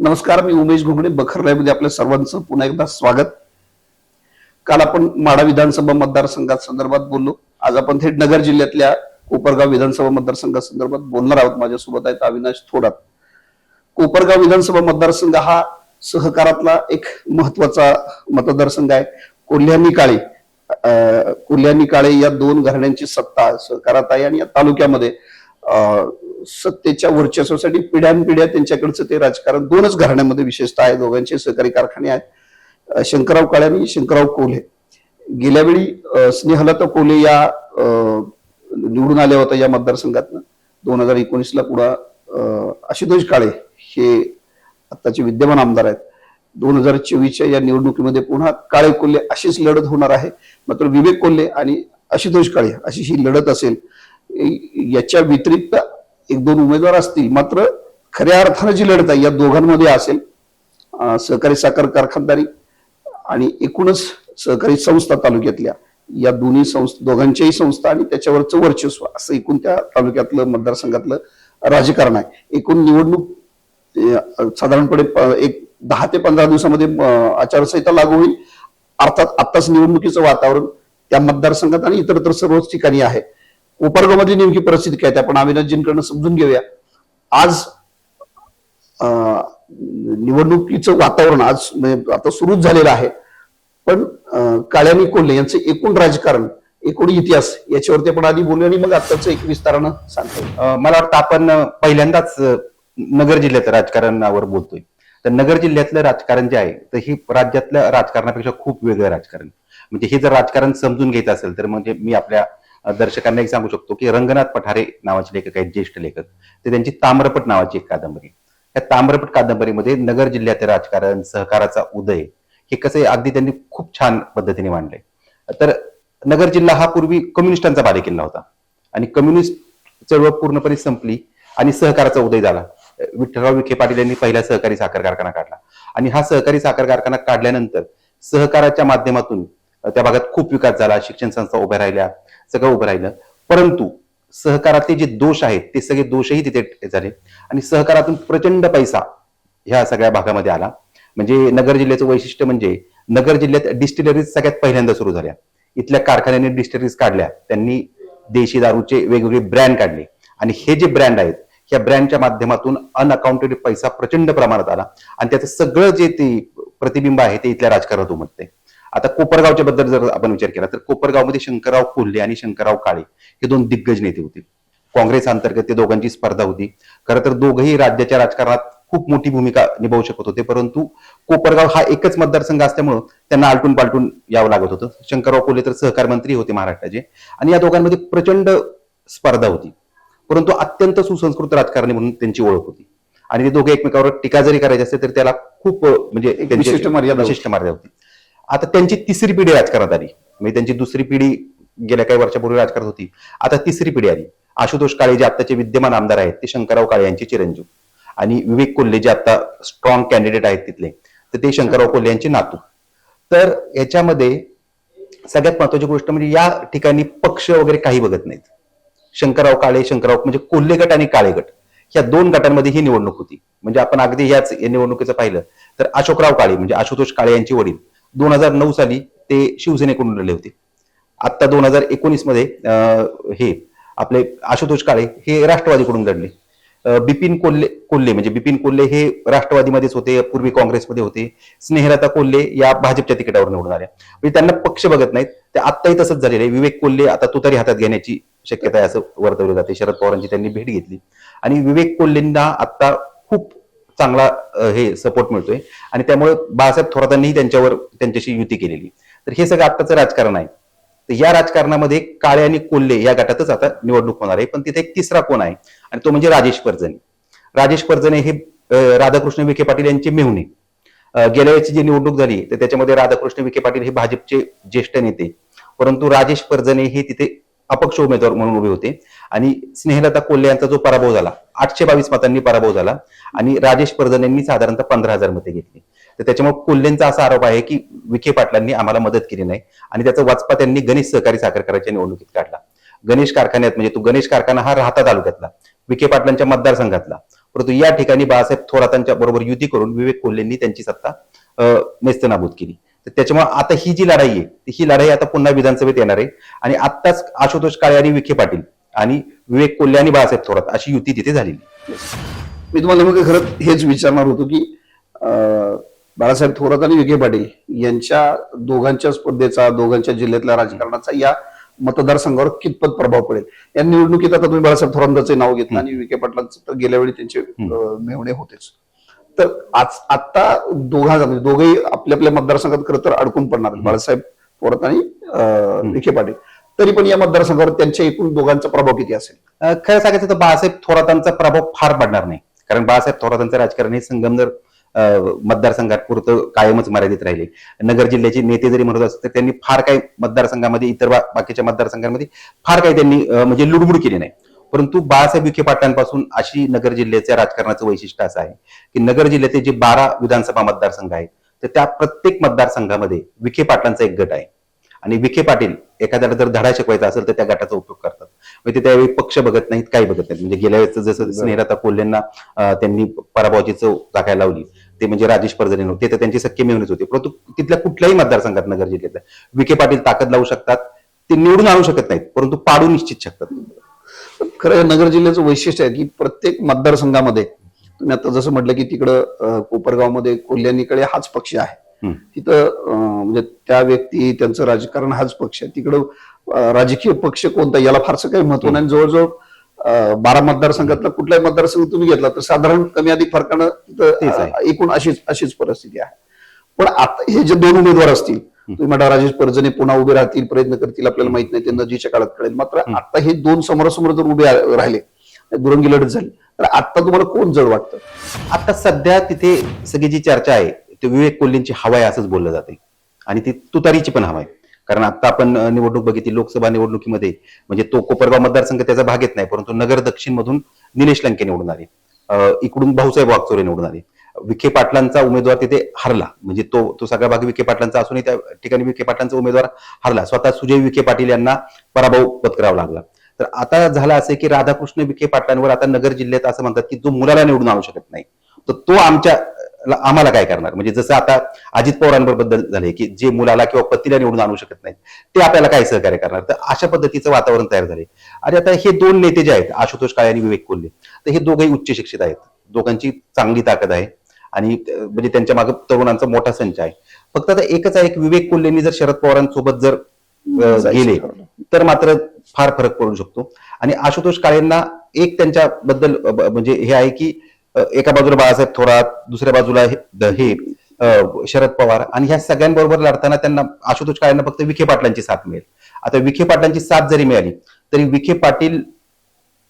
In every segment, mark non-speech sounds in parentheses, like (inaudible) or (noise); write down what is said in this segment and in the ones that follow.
नमस्कार मी उमेश घोंगडे बखरलायमध्ये आपल्या सर्वांचं पुन्हा एकदा स्वागत. काल आपण माडा विधानसभा मतदारसंघात संदर्भात बोललो. आज आपण थेट नगर जिल्ह्यातल्या कोपरगाव विधानसभा मतदारसंघा संदर्भात बोलणार आहोत. माझ्यासोबत आहेत अविनाश थोडात कोपरगाव विधानसभा मतदारसंघ हा सहकारातला एक महत्त्वाचा मतदारसंघ आहे. कोल्ह्यानी काळे अं, कोल्ह्यानी काळे या दोन घराण्यांची सत्ता सहकारात आहे आणि या तालुक्यामध्ये अं, सत्तेच्या वर्चस्वासाठी पिढ्यानपिढ्या त्यांच्याकडचं ते राजकारण दोनच घराण्यामध्ये विशेषतः आहे. दोघांचे सहकारी कारखाने आहेत. शंकरराव काळे आणि शंकरराव कोल्हे. गेल्या वेळी स्नेहलता कोल्हे या निवडून आल्या होत्या या मतदारसंघातनं. दोन हजार एकोणीसला पुढा आशुतोष काळे हे आत्ताचे विद्यमान आमदार आहेत. दोन हजार चोवीसच्या या निवडणुकीमध्ये पुन्हा काळे कोल्हे अशीच लढत होणार आहे. मात्र विवेक कोल्हे आणि आशुतोष काळे अशी ही लढत असेल. याच्या व्यतिरिक्त एक दोन उमेदवार असतील मात्र खऱ्या अर्थानं जी लढत आहे या दोघांमध्ये असेल सहकारी साखर कारखानदारी आणि एकूणच सहकारी संस्था तालुक्यातल्या या दोन्ही संस्था दोघांच्याही संस्था आणि त्याच्यावरचं वर्चस्व असं एकूण त्या तालुक्यातलं मतदारसंघातलं राजकारण आहे. एकूण निवडणूक साधारणपणे एक दहा ते पंधरा दिवसामध्ये आचारसंहिता लागू होईल. अर्थात आत्ताच निवडणुकीचं वातावरण त्या मतदारसंघात आणि इतरत्र सर्वच ठिकाणी आहे. कोपरगावमधली नेमकी परिस्थिती काय ते आपण अविनाशजींकडनं समजून घेऊया. आज निवडणुकीचं वातावरण आज म्हणजे आता सुरूच झालेलं आहे. पण काळ्यानी कोल्हे यांचं एकूण राजकारण एकूण इतिहास याच्यावरती आपण आधी बोलू आणि मग आताच एक विस्तारानं सांगतो. मला वाटतं आपण पहिल्यांदाच नगर जिल्ह्याचं राजकारणावर बोलतोय. तर नगर जिल्ह्यातलं राजकारण जे आहे तर ही राज्यातल्या राजकारणापेक्षा खूप वेगळं राजकारण. म्हणजे हे जर राजकारण समजून घ्यायचं असेल तर म्हणजे मी आपल्या दर्शकांना एक सांगू शकतो की रंगनाथ पठारे नावाचे लेखक आहेत ज्येष्ठ लेखक. ते त्यांची ताम्रपट नावाची एक कादंबरी. या ताम्रपट कादंबरीमध्ये नगर जिल्ह्यातील राजकारण सहकाराचा उदय हे कसं आहे, अगदी त्यांनी खूप छान पद्धतीने मांडलंय तर नगर जिल्हा हा पूर्वी कम्युनिस्टांचा बालेकिल्ला होता. आणि कम्युनिस्ट चळवळ पूर्णपणे संपली आणि सहकाराचा उदय झाला. विठ्ठलराव विखे पाटील यांनी पहिला सहकारी साखर कारखाना काढला. आणि हा सहकारी साखर कारखाना काढल्यानंतर सहकाराच्या माध्यमातून त्या भागात खूप विकास झाला शिक्षण संस्था उभ्या राहिल्या सगळं उभं राहिलं. परंतु सहकारातले जे दोष आहेत ते सगळे दोषही तिथे झाले. आणि सहकारातून प्रचंड पैसा ह्या सगळ्या भागामध्ये आला. म्हणजे नगर जिल्ह्याचं वैशिष्ट्य म्हणजे नगर जिल्ह्यात डिस्टिलरीज सगळ्यात पहिल्यांदा सुरू झाल्या. इथल्या कारखान्यांनी डिस्टिलरीज काढल्या. त्यांनी देशी दारूचे वेगवेगळे ब्रँड काढले. आणि हे जे ब्रँड आहेत या ब्रँडच्या माध्यमातून अनअकाउंटेड पैसा प्रचंड प्रमाणात आला. आणि त्याचं सगळं जे ते प्रतिबिंब आहे ते इथल्या राजकारणात उमटते आता कोपरगावच्या बद्दल जर आपण विचार केला तर कोपरगावमध्ये शंकरराव कोल्हे आणि शंकरराव काळे हे दोन दिग्गज नेते होते. काँग्रेस अंतर्गत ते दोघांची स्पर्धा होती. खरं तर दोघंही राज्याच्या राजकारणात खूप मोठी भूमिका निभावू शकत होते परंतु कोपरगाव हा एकच मतदारसंघ असल्यामुळं त्यांना आलटून पालटून यावं लागत होतं. शंकरराव कोल्हे तर सहकार मंत्री होते महाराष्ट्राचे. आणि या दोघांमध्ये प्रचंड स्पर्धा होती. परंतु अत्यंत सुसंस्कृत राजकारणी म्हणून त्यांची ओळख होती. आणि ते दोघे एकमेकावर टीका जरी करायची असते तर त्याला खूप म्हणजे विशिष्ट मर्यादा होती. आता त्यांची तिसरी पिढी राजकारणात आली. म्हणजे त्यांची दुसरी पिढी गेल्या काही वर्षापूर्वी राजकारणात होती. आता तिसरी पिढी आली. आशुतोष काळे जे आताचे विद्यमान आमदार आहेत ते शंकरराव काळे यांचे चिरंजीव. आणि विवेक कोल्हे जे आता स्ट्रॉंग कॅन्डिडेट आहेत तिथले तर ते शंकरराव कोल्हे यांचे नातू. तर याच्यामध्ये सगळ्यात महत्वाची गोष्ट म्हणजे या ठिकाणी पक्ष वगैरे काही बघत नाहीत. शंकरराव काळे शंकरराव म्हणजे कोल्हे गट आणि काळे गट. या दोन गटांमध्ये ही निवडणूक होती. म्हणजे आपण अगदी ह्याच या निवडणुकीचं पाहिलं तर अशोकराव काळे म्हणजे आशुतोष काळे यांचे वडील. दोन हजार नऊ साली ते शिवसेनेकडून लढले होते. आता दोन हजार एकोणीसमध्ये अं, हे आपले आशुतोष काळे हे राष्ट्रवादीकडून लढले. बिपिन कोल्हे कोल्हे म्हणजे बिपिन कोल्हे हे राष्ट्रवादीमध्येच होते पूर्वी काँग्रेसमध्ये होते. स्नेहलता कोल्हे या भाजपच्या तिकिटावर निवडून आल्या. म्हणजे त्यांना पक्ष बघत नाहीत. ते आत्ताही तसंच झालेलं आहे. विवेक कोल्हे आता तुतारी हातात घेण्याची शक्यता आहे असं वर्तवलं जाते. शरद पवारांची त्यांनी भेट घेतली. आणि विवेक कोल्हेंना आता खूप चांगला हे सपोर्ट मिळतोय. आणि त्यामुळे बाळासाहेब थोरातांनीही त्यांच्यावर त्यांच्याशी युती केलेली. तर हे सगळं आत्ताचं राजकारण आहे. तर या राजकारणामध्ये काळे आणि कोल्हे या गटातच आता निवडणूक होणार आहे. पण तिथे एक तिसरा कोण आहे? आणि तो म्हणजे राजेश परजणे. राजेश पर्जने हे राधाकृष्ण विखे पाटील यांचे मेहुणे. गेल्या वेळेची जी निवडणूक झाली तर त्याच्यामध्ये राधाकृष्ण विखे पाटील हे भाजपचे ज्येष्ठ नेते. परंतु राजेश पर्जने हे तिथे अपक्ष उमेदवार म्हणून उभे होते. आणि स्नेहलता कोल्हे यांचा जो पराभव झाला आठशे बावीस मतांनी पराभव झाला आणि राजेश पर्जन यांनी साधारणतः पंधरा हजार मते घेतली. तर त्याच्यामुळे कोल्हेंचा असा आरोप आहे की विखे पाटलांनी आम्हाला मदत केली नाही आणि त्याचा वाचपा त्यांनी गणेश सहकारी साखर कारखान्याच्या निवडणुकीत काढला. गणेश कारखान्यात म्हणजे तो गणेश कारखाना हा राहता तालुक्यातला विखे पाटलांच्या मतदारसंघातला. परंतु या ठिकाणी बाळासाहेब थोरातांच्या बरोबर युती करून विवेक कोल्हेंनी त्यांची सत्ता अं, नेस्तनाबूत केली. तर त्याच्यामुळे आता ही जी लढाई आहे ही लढाई आता पुन्हा विधानसभेत येणार आहे. आणि आत्ताच आशुतोष काळे आणि विखे पाटील आणि विवेक कोल्हे आणि बाळासाहेब थोरात अशी युती तिथे झालेली. मी तुम्हाला नेमकं खरं हेच विचारणार होतो की अं, बाळासाहेब थोरात आणि विखे पाटील यांच्या दोघांच्या स्पर्धेचा दोघांच्या जिल्ह्यातल्या राजकारणाचा या मतदारसंघावर कितपत प्रभाव पडेल? या निवडणुकीत आता तुम्ही बाळासाहेब थोरांताचे नाव घेतलं आणि विखे पाटलांचं तर गेल्या वेळी त्यांचे अं, मेहणे होतेच. तर आज आता दोघा म्हणजे दोघेही आपल्या आपल्या मतदारसंघात खरं तर अडकून पडणार. बाळासाहेब थोरात आणि अं, विखे पाटील. तरी पण या मतदारसंघावर त्यांच्या एकूण दोघांचा प्रभाव किती असेल? खरं सांगायचं तर बाळासाहेब थोरातांचा प्रभाव फार पडणार नाही. कारण बाळासाहेब थोरातांचं राजकारण हे संगमनेर अं, मतदारसंघात पुरतं कायमच मर्यादित राहिले. नगर जिल्ह्याचे नेते जरी म्हणत असत तर त्यांनी फार काही मतदारसंघामध्ये इतर बाकीच्या मतदारसंघांमध्ये फार काही त्यांनी म्हणजे लुडबुड केली नाही. परंतु बाळासाहेब विखे पाटलांपासून अशी नगर जिल्ह्याच्या राजकारणाचं वैशिष्ट्य असं आहे की नगर जिल्ह्याचे जे बारा विधानसभा मतदारसंघ आहेत तर त्या प्रत्येक मतदारसंघामध्ये विखे पाटलांचा एक गट आहे. आणि विखे पाटील एखाद्याला जर धडा शिकवायचा असेल तर त्या गटाचा उपयोग करतात. म्हणजे ते त्यावेळी पक्ष बघत नाहीत काही बघत नाहीत. म्हणजे गेल्या वेळेस जसं स्नेहलता कोल्हेंना त्यांनी पराभवाची चव टाकायला लावली. ते म्हणजे राजेश परजणे नव्हते तर त्यांची सख्य मिळवणीच होते. परंतु तिथल्या कुठल्याही मतदारसंघात नगर जिल्ह्यातल्या विखे पाटील ताकद लावू शकतात ते निवडून आणू शकत नाहीत परंतु पाडू निश्चित शकतात. खरं नगर जिल्ह्याचं वैशिष्ट्य आहे की प्रत्येक मतदारसंघामध्ये तुम्ही आता जसं म्हटलं की तिकडं कोपरगावमध्ये कोल्ह्यानीकडे हाच पक्ष आहे. तिथं म्हणजे त्या व्यक्ती त्यांचं राजकारण हाच पक्ष आहे. तिकडं राजकीय पक्ष कोणता याला फारसं काही महत्त्व नाही. जवळजवळ बारा मतदारसंघातला कुठलाही मतदारसंघ तुम्ही घेतला तर साधारण कमी अधिक फरकानं एकूण अशीच अशीच परिस्थिती आहे. पण आता हे जे दोन उमेदवार असतील तुम्ही म्हणता राजेश परजणे पुन्हा उभे राहतील प्रयत्न करतील आपल्याला माहीत नाही ते नजीच्या काळात कळेल. मात्र आता हे दोन समोरासमोर जर उभे राहिले दुरंगी लढत झाली तर आता तुम्हाला कोण जड वाटतं? आता सध्या तिथे सगळी जी चर्चा आहे. ते विवेक कोल्हेंची हवा आहे असंच बोललं जाते आणि ती तुतारीची पण हवा आहे कारण आता आपण निवडणूक बघितली लोकसभा निवडणुकीमध्ये म्हणजे तो कोपरगाव मतदारसंघ त्याचा भाग येत नाही परंतु नगर दक्षिण मधून निलेश लंके निवडून आले. इकडून भाऊसाहेब वागचोरे निवडून आले. विखे पाटलांचा उमेदवार तिथे हरला. म्हणजे तो तो सगळा भाग विखे पाटलांचा असूनही त्या ठिकाणी विखे पाटलांचा उमेदवार हरला. स्वतः सुजय विखे पाटील यांना पराभव पत्करावा लागला. तर आता झालं असं की राधाकृष्ण विखे पाटलांवर आता नगर जिल्ह्यात असं म्हणतात की जो मुलाला निवडून आणू शकत नाही. तर तो आमच्या आम्हाला काय करणार? म्हणजे जसं आता अजित पवारांबद्दल झाले की जे मुलाला किंवा पतीला निवडून आणू शकत नाहीत ते आपल्याला काय सहकार्य करणार? तर अशा पद्धतीचं वातावरण तयार झाले आणि आता हे दोन नेते जे आहेत आशुतोष काळे आणि विवेक कोल्हे तर हे दोघंही उच्च शिक्षित आहेत. दोघांची चांगली ताकद आहे. आणि म्हणजे त्यांच्या मागे तरुणांचा मोठा संच आहे. फक्त आता एकच आहे की विवेक कोल्हेंनी जर शरद पवारांसोबत जर गेले. तर मात्र फार फरक पडू शकतो. आणि आशुतोष काळेंना एक त्यांच्याबद्दल म्हणजे हे आहे की एका बाजूला बाळासाहेब थोरात दुसऱ्या बाजूला हे द- हे शरद पवार आणि ह्या सगळ्यांबरोबर लढताना त्यांना आशुतोष काळेंना फक्त विखे पाटलांची साथ मिळेल. आता विखे पाटलांची साथ जरी मिळाली तरी विखे पाटील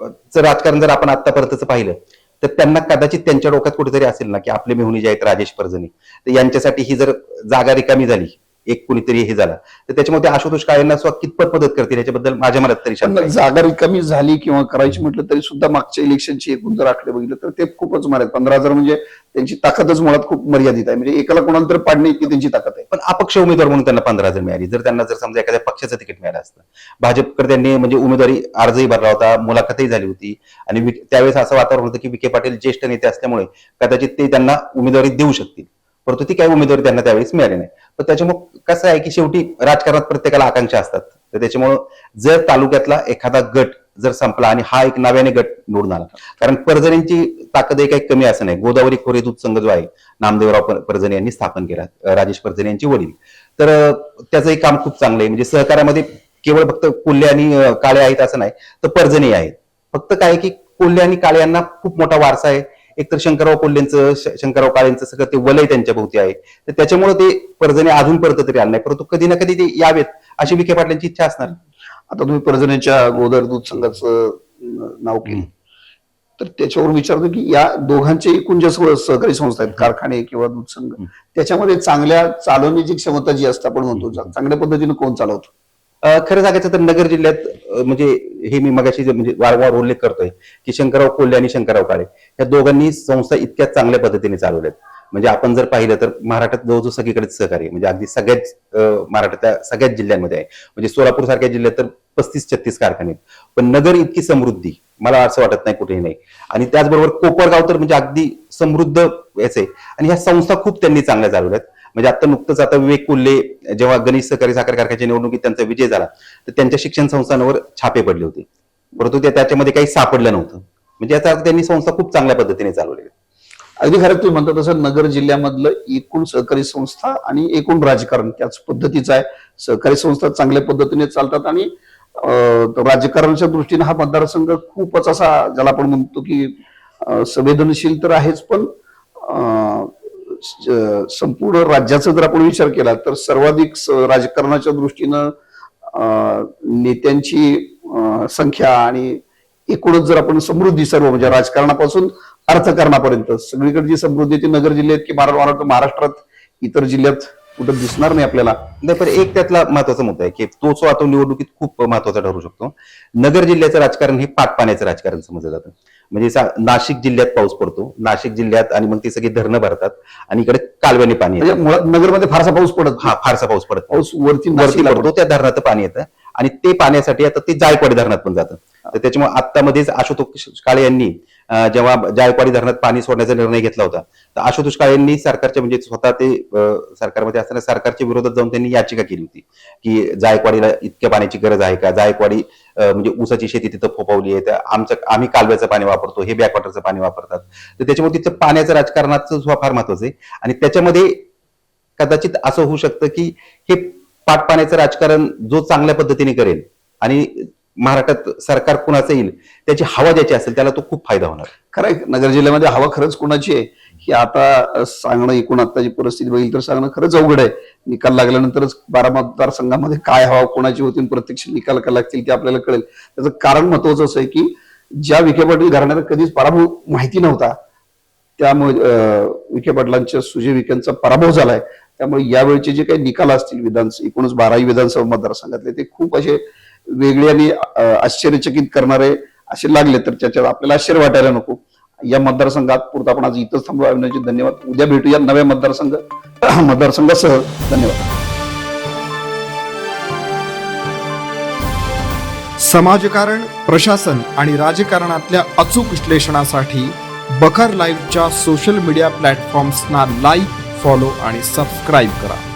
चं राजकारण जर आपण आतापर्यंतच पाहिलं तर त्यांना कदाचित त्यांच्या डोक्यात कुठेतरी असेल ना की आपले मेहुणी जे आहेत राजेश परजणे तर यांच्यासाठी ही जर जागा रिकामी झाली एक कुणीतरी हे झाला. तर त्याच्यामध्ये आशुतोष काळेंना स्व कितपत मदत करतील याच्याबद्दल माझ्या मनात तरी शंका पण आहे. जागा रिकामी झाली किंवा करायची म्हटलं तरी सुद्धा मागच्या इलेक्शनची एकूण जर आकडे बघितलं तर ते खूपच मर्यादित पंधरा हजार म्हणजे त्यांची ताकदच मुळात खूप मर्यादित आहे. म्हणजे एकाला कोणाला तरी पाडणे इतकी त्यांची ताकद आहे. पण अपक्ष उमेदवार म्हणून त्यांना पंधरा हजार मिळाली. जर त्यांना जर समजा एखाद्या पक्षाचं तिकीट मिळालं असतं. भाजपकडे त्यांनी म्हणजे उमेदवारी अर्जही भरला होता मुलाखतही झाली होती. आणि त्यावेळेस असं वातावरण होतं की विखे पाटील ज्येष्ठ नेते असल्यामुळे कदाचित ते त्यांना उमेदवारी देऊ शकतील. परंतु ती काही उमेदवारी त्यांना त्यावेळेस मिळाली नाही. तर त्याच्यामुळे कसं आहे की शेवटी राजकारणात प्रत्येकाला आकांक्षा असतात. तर त्याच्यामुळं जर तालुक्यातला एखादा गट जर संपला आणि हा एक नव्याने गट निवडून आला कारण परजणींची ताकद काही कमी असं नाही. गोदावरी खोरे दूध संघ जो आहे नामदेवराव पर- परजणे यांनी स्थापन केला राजेश परजणे यांचे वडील. तर त्याचंही काम खूप चांगलं आहे. म्हणजे सहकार्यामध्ये केवळ फक्त कोल्हे आणि काळे आहेत असं नाही तर परजणे आहेत. फक्त काय आहे की कोल्हे आणि काळे यांना खूप मोठा वारसा आहे. एकतर शंकरराव कोल्हेंचं शंकरराव काळेंचं सगळं ते वलय त्यांच्या भोवती आहे. तर त्याच्यामुळे ते परजणे अजून परत तरी आलं नाही. परंतु कधी ना कधी ते यावेत अशी विखे पाटलांची इच्छा असणार. आता तुम्ही परजणेच्या गोदर दूध संघाचं नाव केलं. तर त्याच्यावरून विचारतो की या दोघांचे एकूण जे सह- सहकारी संस्था आहेत कारखाने किंवा दूध संघ त्याच्यामध्ये चांगल्या चालवण्याची क्षमता जी असते आपण म्हणतो चांगल्या पद्धतीने कोण चालवतो? खरं सांगायचं तर नगर जिल्ह्यात म्हणजे हे मी मगाशी जे म्हणजे वारंवार उल्लेख करतोय की शंकरराव कोल्हे आणि शंकरराव काळे या दोघांनी संस्था इतक्या चांगल्या पद्धतीने चालवल्यात. म्हणजे आपण जर पाहिलं तर महाराष्ट्रात जवळजवळ सगळीकडे सहकार्य म्हणजे अगदी सगळ्याच अं, महाराष्ट्रातल्या सगळ्याच जिल्ह्यांमध्ये आहे. म्हणजे सोलापूर सारख्या जिल्ह्यात तर पस्तीस छत्तीस कारखाने आहेत. पण नगर इतकी समृद्धी मला असं वाटत नाही कुठेही नाही. आणि त्याचबरोबर कोपरगाव तर म्हणजे अगदी समृद्ध याच. आहे आणि ह्या संस्था खूप त्यांनी चांगल्या चालवल्यात. म्हणजे आता नुकतंच आता विवेक कोल्हे जेव्हा गणेश सहकारी साखर कारखान्याच्या निवडणुकीत त्यांचा विजय झाला तर त्यांच्या शिक्षण संस्थांवर छापे पडले होते. परंतु ते त्याच्यामध्ये काही सापडलं नव्हतं. म्हणजे याचा अर्थ त्यांनी संस्था खूप चांगल्या पद्धतीने चालवली. आहे. अगदी खरं तुम्ही म्हणता तसं नगर जिल्ह्यामधलं एकूण सहकारी संस्था आणि एकूण राजकारण त्याच पद्धतीचं आहे. सहकारी संस्था चांगल्या पद्धतीने चालतात आणि राजकारणाच्या दृष्टीने हा मतदारसंघ खूपच असा ज्याला आपण म्हणतो की संवेदनशील तर आहेच पण संपूर्ण राज्याचा जर आपण विचार केला तर सर्वाधिक राजकारणाच्या दृष्टीनं अं, नेत्यांची अं, संख्या आणि एकूणच जर आपण समृद्धी सर्व म्हणजे राजकारणापासून अर्थकारणापर्यंत सगळीकडे जी समृद्धी ती नगर जिल्ह्यात की महारा- महाराष्ट्रात इतर जिल्ह्यात कुठं दिसणार नाही आपल्याला. नाही पण एक त्यातला महत्त्वाचा मुद्दा आहे की तो जो आता निवडणुकीत खूप महत्त्वाचा ठरू शकतो. नगर जिल्ह्याचं राजकारण हे पाटपाण्याचं राजकारण समजलं जातं. म्हणजे नाशिक जिल्ह्यात पाऊस पडतो नाशिक जिल्ह्यात आणि मग ती सगळी धरणं भरतात आणि इकडे कालव्याने पाणी. म्हणजे मुळात नगरमध्ये फारसा पाऊस पडत. हा फारसा पाऊस पडत. पाऊस वरती वरती पडतो त्या धरणात पाणी येतं आणि ते पाण्यासाठी आता ते जायकवाडी धरणात पण जातं तर त्याच्यामुळे आता मध्येच आशुतोष काळे यांनी जेव्हा जायकवाडी धरणात पाणी सोडण्याचा निर्णय घेतला होता तर आशुतोष काळे यांनी सरकारच्या म्हणजे स्वतः ते सरकारमध्ये असताना सरकारच्या विरोधात जाऊन त्यांनी याचिका केली होती की जायकवाडीला इतक्या पाण्याची गरज आहे का जायकवाडी म्हणजे ऊसाची शेती तिथं फोपवली आहे. तर आमचं आम्ही कालव्याचं पाणी वापरतो हे बॅकवॉटरचं पाणी वापरतात. तर त्याच्यामुळे तिथं पाण्याचं राजकारणाचं फार महत्वाचं आहे. आणि त्याच्यामध्ये कदाचित असं होऊ शकतं की हे पाटपाण्याचं राजकारण जो चांगल्या पद्धतीने करेल आणि महाराष्ट्रात सरकार कुणाचं येईल त्याची हवा ज्याची असेल त्याला तो खूप फायदा होणार. खरं आहे नगर जिल्ह्यामध्ये हवा खरंच कुणाची आहे? की आता सांगणं एकूण आत्ताची परिस्थिती बघितली तर सांगणं खरंच अवघड आहे. निकाल लागल्यानंतरच बारा मतदारसंघामध्ये काय हवा कोणाची होती आणि प्रत्यक्ष निकाल काय लागतील ते आपल्याला कळेल. त्याचं कारण महत्वाचं असं आहे की ज्या विखे पाटील घराण्याला कधीच पराभव माहिती नव्हता त्यामुळे विखे पाटलांच्या सुजय विखेंचा पराभव झालाय. त्यामुळे यावेळचे जे काही निकाल असतील विधान एकूणच बाराही विधानसभा मतदारसंघातले ते खूप असे वेगळे आणि आश्चर्यचकित करणारे असे लागले तर त्याच्यात आपल्याला आश्चर्य वाटायला नको. या मतदारसंघात पुरता आपण आज इथंच थांबू धन्यवाद. उद्या भेटूया नव्या मतदारसंघ (clears throat) मतदारसंघासह. धन्यवाद. समाजकारण प्रशासन आणि राजकारणातल्या अचूक विश्लेषणासाठी बखर लाईव्हच्या सोशल मीडिया प्लॅटफॉर्म्सना लाईक फॉलो आणि सबस्क्राईब करा.